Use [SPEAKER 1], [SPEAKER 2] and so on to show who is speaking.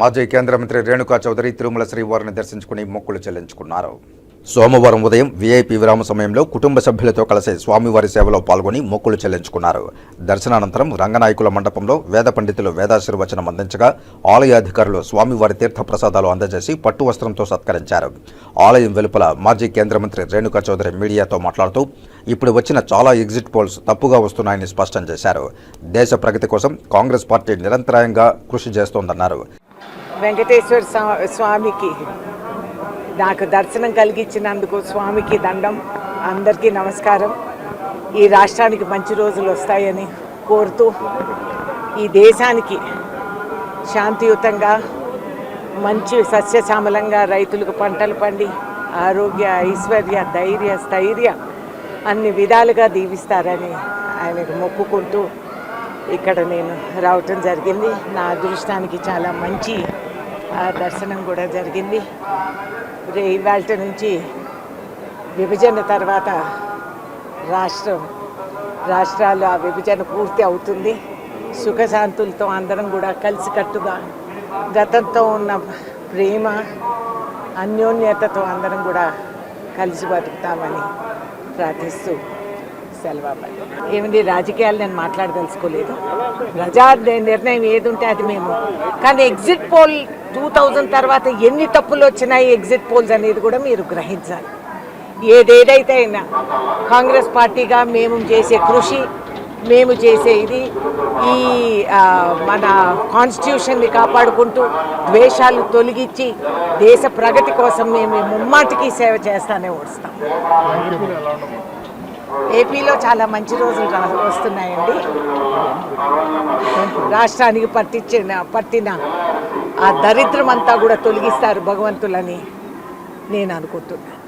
[SPEAKER 1] మాజీ కేంద్ర మంత్రి రేణుకా చౌదరి తిరుమల శ్రీవారిని దర్శించుకుని మొక్కులు చెల్లించుకున్నారు. సోమవారం ఉదయం వీఐపీ విరామ సమయంలో కుటుంబ సభ్యులతో కలిసి స్వామివారి సేవలో పాల్గొని మొక్కులు చెల్లించుకున్నారు. దర్శనానంతరం రంగనాయకుల మండపంలో వేద పండితులు వేదాశీర్వచనం అందించగా ఆలయ అధికారులు స్వామివారి తీర్థ ప్రసాదాలు అందజేసి పట్టు వస్త్రంతో సత్కరించారు. ఆలయం వెలుపల మాజీ కేంద్ర మంత్రి రేణుకా చౌదరి మీడియాతో మాట్లాడుతూ ఇప్పుడు వచ్చిన చాలా ఎగ్జిట్ పోల్స్ తప్పుగా వస్తున్నాయని స్పష్టం చేశారు. దేశ ప్రగతి కోసం కాంగ్రెస్ పార్టీ నిరంతరాయంగా కృషి చేస్తోందన్నారు.
[SPEAKER 2] వెంకటేశ్వర స్వా- స్వామికి నాకు దర్శనం కలిగించినందుకు స్వామికి దండం అందరికీ నమస్కారం. ఈ రాష్ట్రానికి మంచి రోజులు వస్తాయని కోరుతూ ఈ దేశానికి శాంతియుతంగా మంచి సస్యశ్యామలంగా రైతులకు పంటలు పండి ఆరోగ్య ఐశ్వర్య ధైర్య స్థైర్య అన్ని విధాలుగా దీవిస్తారని ఆయనకు మొక్కుకుంటూ ఇక్కడ నేను రావటం జరిగింది. నా అదృష్టానికి చాలా మంచి ఆ, దర్శనం కూడా జరిగింది. రే ఇవాళ నుంచి విభజన తర్వాత రాష్ట్రం రాష్ట్రాలు ఆ విభజన పూర్తి అవుతుంది. సుఖశాంతులతో అందరం కూడా కలిసికట్టుగా గతంతో ఉన్న ప్రేమ అన్యోన్యతతో అందరం కూడా కలిసి బతుకుతామని ప్రార్థిస్తూ సెలవు ఏమిటి రాజకీయాలు నేను మాట్లాడదలుచుకోలేదు. ప్రజా నిర్ణయం ఏది ఉంటే అది మేము. కానీ ఎగ్జిట్ పోల్ టూ థౌజండ్ తర్వాత ఎన్ని తప్పులు వచ్చినాయి ఎగ్జిట్ పోల్స్ అనేది కూడా మీరు గ్రహించాలి. ఏదేదైతే అయినా కాంగ్రెస్ పార్టీగా మేము చేసే కృషి మేము చేసే ఇది ఈ మన కాన్స్టిట్యూషన్ని కాపాడుకుంటూ ద్వేషాలు తొలగించి దేశ ప్రగతి కోసం మేము ముమ్మాటికి సేవ చేస్తానే వస్తాం ఏపీలో చాలా మంచి రోజులు వస్తున్నాయండి. రాష్ట్రానికి పట్టించిన పట్టిన ఆ దరిద్రం అంతా కూడా తొలగిస్తారు భగవంతులని నేను అనుకుంటున్నాను